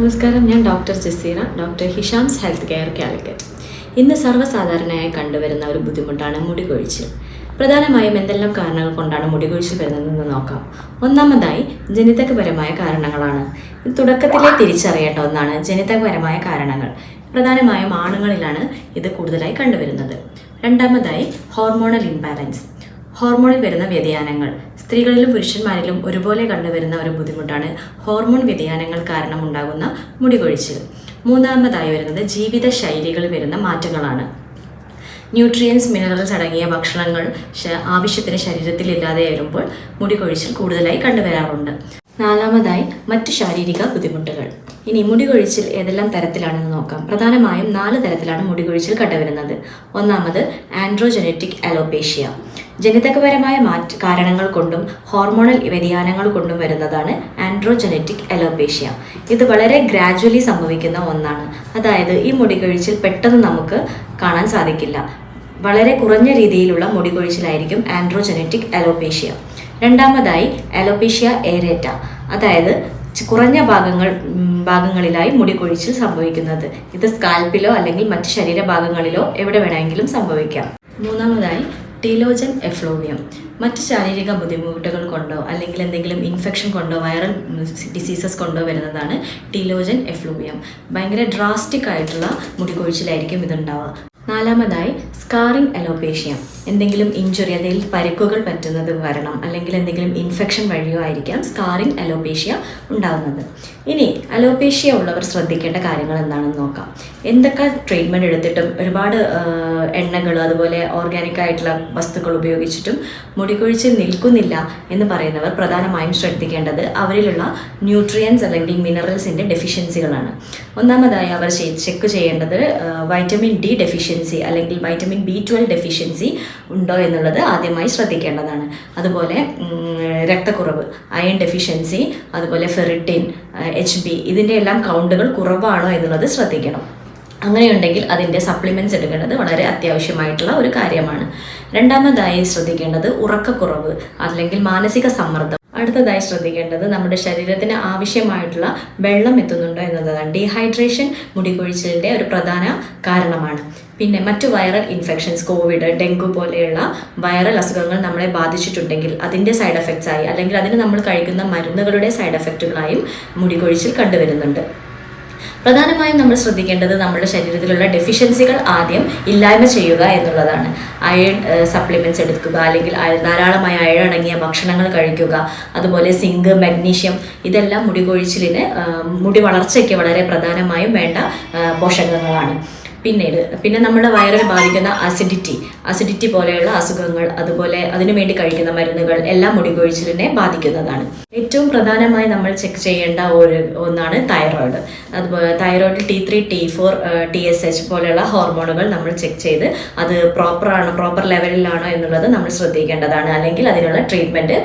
നമസ്കാരം ഞാൻ doctor Jaseera doctor Hisham's health care Calicut. ഇന്ന് സർവസാധാരണയായി കണ്ടുവരുന്ന ഒരു ബുദ്ധിമുട്ടാണ് മുടി കൊഴിച്ചിൽ പ്രധാനമായും എന്തെല്ലാം കാരണങ്ങൾ കൊണ്ടാണ് മുടി കൊഴിച്ചിൽ വരുന്നതെന്ന് നോക്കാം. ഒന്നാമതായി ജനിതകപരമായ കാരണങ്ങളാണ്. തുടക്കത്തിലെ തിരിച്ചറിയേണ്ട ഒന്നാണ് ജനിതകപരമായ കാരണങ്ങൾ. പ്രധാനമായും ആണുങ്ങളിലാണ് ഇത് കൂടുതലായി കണ്ടുവരുന്നത്. രണ്ടാമതായി ഹോർമോണൽ ഇംബാലൻസ്. ഹോർമോണിൽ വരുന്ന വ്യതിയാനങ്ങൾ. സ്ത്രീകളിലും പുരുഷന്മാരിലും ഒരുപോലെ കണ്ടുവരുന്ന ഒരു ബുദ്ധിമുട്ടാണ് ഹോർമോൺ വ്യതിയാനങ്ങൾ കാരണം ഉണ്ടാകുന്ന മുടി കൊഴിച്ചിൽ മൂന്നാമതായി വരുന്നത് ജീവിത ശൈലികളിൽ വരുന്ന മാറ്റങ്ങളാണ്. ന്യൂട്രിയൻസ് മിനറൽസ് അടങ്ങിയ ഭക്ഷണങ്ങൾ ആവശ്യത്തിന് ശരീരത്തിൽ ഇല്ലാതെ വരുമ്പോൾ മുടി കൊഴിച്ചിൽ കൂടുതലായി കണ്ടുവരാറുണ്ട്. നാലാമതായി മറ്റു ശാരീരിക ബുദ്ധിമുട്ടുകൾ. ഇനി മുടി കൊഴിച്ചിൽ ഏതെല്ലാം തരത്തിലാണെന്ന് നോക്കാം. പ്രധാനമായും നാല് തരത്തിലാണ് മുടി കൊഴിച്ചിൽ കണ്ടുവരുന്നത്. ഒന്നാമത് ആൻഡ്രോജനറ്റിക് അലോപേഷ്യ. ജനിതകപരമായ മാറ്റ കാരണങ്ങൾ കൊണ്ടും ഹോർമോണൽ വ്യതിയാനങ്ങൾ കൊണ്ടും വരുന്നതാണ് ആൻഡ്രോജനറ്റിക് അലോപേഷ്യ. ഇത് വളരെ ഗ്രാജ്വലി സംഭവിക്കുന്ന ഒന്നാണ്. അതായത് ഈ മുടി കൊഴിച്ചിൽ പെട്ടെന്ന് നമുക്ക് കാണാൻ സാധിക്കില്ല. വളരെ കുറഞ്ഞ രീതിയിലുള്ള മുടി കൊഴിച്ചിലായിരിക്കും ആൻഡ്രോജനറ്റിക് അലോപേഷ്യ. രണ്ടാമതായി അലോപേഷ്യ ഏരേറ്റ അതായത് കുറഞ്ഞ ഭാഗങ്ങൾ ഭാഗങ്ങളിലായി മുടി കൊഴിച്ചിൽ സംഭവിക്കുന്നത്. ഇത് സ്കാൽപ്പിലോ അല്ലെങ്കിൽ മറ്റ് ശരീരഭാഗങ്ങളിലോ എവിടെ വേണമെങ്കിലും സംഭവിക്കാം. മൂന്നാമതായി ടീലോജൻ എഫ്ലോവിയം മറ്റ് ശാരീരിക ബുദ്ധിമുട്ടുകൾ കൊണ്ടോ അല്ലെങ്കിൽ എന്തെങ്കിലും ഇൻഫെക്ഷൻ കൊണ്ടോ വൈറൽ ഡിസീസസ് കൊണ്ടോ വരുന്നതാണ് ടീലോജൻ എഫ്ലൂവിയം ഭയങ്കര ഡ്രാസ്റ്റിക് ആയിട്ടുള്ള മുടികൊഴിച്ചിലായിരിക്കും ഇതുണ്ടാവുക. നാലാമതായി സ്കാറിംഗ് അലോപേഷ്യ എന്തെങ്കിലും ഇഞ്ചുറി അതായത് പരിക്കുകൾ പറ്റുന്നത് കാരണം അല്ലെങ്കിൽ എന്തെങ്കിലും ഇൻഫെക്ഷൻ വഴിയോ ആയിരിക്കാം സ്കാറിംഗ് അലോപേഷ്യ ഉണ്ടാകുന്നത് ഇനി അലോപേഷ്യ ഉള്ളവർ ശ്രദ്ധിക്കേണ്ട കാര്യങ്ങൾ എന്താണെന്ന് നോക്കാം. എന്തൊക്കെ ട്രീറ്റ്മെന്റ് എടുത്തിട്ടും ഒരുപാട് എണ്ണകൾ അതുപോലെ ഓർഗാനിക് ആയിട്ടുള്ള വസ്തുക്കൾ ഉപയോഗിച്ചിട്ടും മുടികൊഴിച്ചിൽ നിൽക്കുന്നില്ല എന്ന് പറയുന്നവർ പ്രധാനമായും ശ്രദ്ധിക്കേണ്ടത് അവരിലുള്ള ന്യൂട്രിയൻസ് അല്ലെങ്കിൽ മിനറൽസിന്റെ ഡെഫിഷ്യൻസികളാണ് ഒന്നാമതായി അവർ ചെക്ക് ചെയ്യേണ്ടത് വൈറ്റമിൻ ഡി ഡെഫിഷ്യൻസി അല്ലെങ്കിൽ വൈറ്റമിൻ ബി ട്വൽവ് ഡെഫിഷ്യൻസി ഉണ്ടോ എന്നുള്ളത് ആദ്യമായി ശ്രദ്ധിക്കേണ്ടതാണ്. അതുപോലെ രക്തക്കുറവ് അയൺ ഡെഫിഷ്യൻസി അതുപോലെ ഫെറിറ്റിൻ എച്ച് ബി ഇതിന്റെ എല്ലാം കൗണ്ടുകൾ കുറവാണോ എന്നുള്ളത് ശ്രദ്ധിക്കണം. അങ്ങനെയുണ്ടെങ്കിൽ അതിന്റെ സപ്ലിമെന്റ്സ് എടുക്കേണ്ടത് വളരെ അത്യാവശ്യമായിട്ടുള്ള ഒരു കാര്യമാണ്. രണ്ടാമതായി ശ്രദ്ധിക്കേണ്ടത് ഉറക്കക്കുറവ് അല്ലെങ്കിൽ മാനസിക സമ്മർദ്ദം. അടുത്തതായി ശ്രദ്ധിക്കേണ്ടത് നമ്മുടെ ശരീരത്തിന് ആവശ്യമായിട്ടുള്ള വെള്ളം എത്തുന്നുണ്ടോ എന്നതാണ് ഡീഹൈഡ്രേഷൻ മുടികൊഴിച്ചിലിന്റെ ഒരു പ്രധാന കാരണമാണ്. പിന്നെ മറ്റു വൈറൽ ഇൻഫെക്ഷൻസ് കോവിഡ് ഡെങ്കു പോലെയുള്ള വൈറൽ അസുഖങ്ങൾ നമ്മളെ ബാധിച്ചിട്ടുണ്ടെങ്കിൽ അതിന്റെ സൈഡ് എഫക്ട്സ് ആയി അല്ലെങ്കിൽ അതിന് നമ്മൾ കഴിക്കുന്ന മരുന്നുകളുടെ സൈഡ് എഫക്റ്റുകളായും മുടികൊഴിച്ചിൽ കണ്ടുവരുന്നുണ്ട്. പ്രധാനമായും നമ്മൾ ശ്രദ്ധിക്കേണ്ടത് നമ്മുടെ ശരീരത്തിലുള്ള ഡെഫിഷ്യൻസികൾ ആദ്യം ഇല്ലായ്മ ചെയ്യുക എന്നുള്ളതാണ്. അയൺ സപ്ലിമെന്റ്സ് എടുക്കുക അല്ലെങ്കിൽ ധാരാളമായ അയൺ അടങ്ങിയ ഭക്ഷണങ്ങൾ കഴിക്കുക അതുപോലെ സിങ്ക് മഗ്നീഷ്യം ഇതെല്ലാം മുടി കൊഴിച്ചിലിന് മുടി വളർച്ചയ്ക്ക് വളരെ പ്രധാനമായും വേണ്ട പോഷകങ്ങളാണ്. പിന്നീട് പിന്നെ നമ്മുടെ വയറിനെ ബാധിക്കുന്ന അസിഡിറ്റി അസിഡിറ്റി പോലെയുള്ള അസുഖങ്ങൾ അതുപോലെ അതിനു വേണ്ടി കഴിക്കുന്ന മരുന്നുകൾ എല്ലാം മുടികൊഴിച്ചിലിനെ ബാധിക്കുന്നതാണ്. ഏറ്റവും പ്രധാനമായി നമ്മൾ ചെക്ക് ചെയ്യേണ്ട ഒരു ഒന്നാണ് തൈറോയിഡ് അതുപോലെ തൈറോയിഡിൽ T three T four T S H പോലെയുള്ള ഹോർമോണുകൾ നമ്മൾ ചെക്ക് ചെയ്ത് അത് പ്രോപ്പറാണോ പ്രോപ്പർ ലെവലിലാണോ എന്നുള്ളത് നമ്മൾ ശ്രദ്ധിക്കേണ്ടതാണ്. അല്ലെങ്കിൽ അതിനുള്ള ട്രീറ്റ്മെന്റ്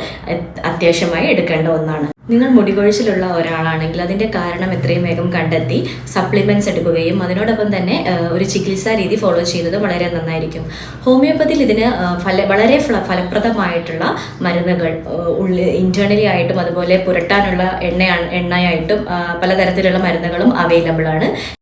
അത്യാവശ്യമായി എടുക്കേണ്ട ഒന്നാണ്. നിങ്ങൾ മുടികൊഴിച്ചിലുള്ള ഒരാളാണെങ്കിൽ അതിന്റെ കാരണം എത്രയും വേഗം കണ്ടെത്തി സപ്ലിമെന്റ്സ് എടുക്കുകയും അതിനോടൊപ്പം തന്നെ ഒരു ചികിത്സാ രീതി ഫോളോ ചെയ്യുന്നത് വളരെ നന്നായിരിക്കും. ഹോമിയോപ്പതിയിൽ ഇതിന് ഫല വളരെ ഫല ഫലപ്രദമായിട്ടുള്ള മരുന്നുകൾ ഉള്ളിൽ ഇന്റേർണലി ആയിട്ടും അതുപോലെ പുരട്ടാനുള്ള എണ്ണയാണ് എണ്ണയായിട്ടും പലതരത്തിലുള്ള മരുന്നുകളും അവൈലബിൾ ആണ്.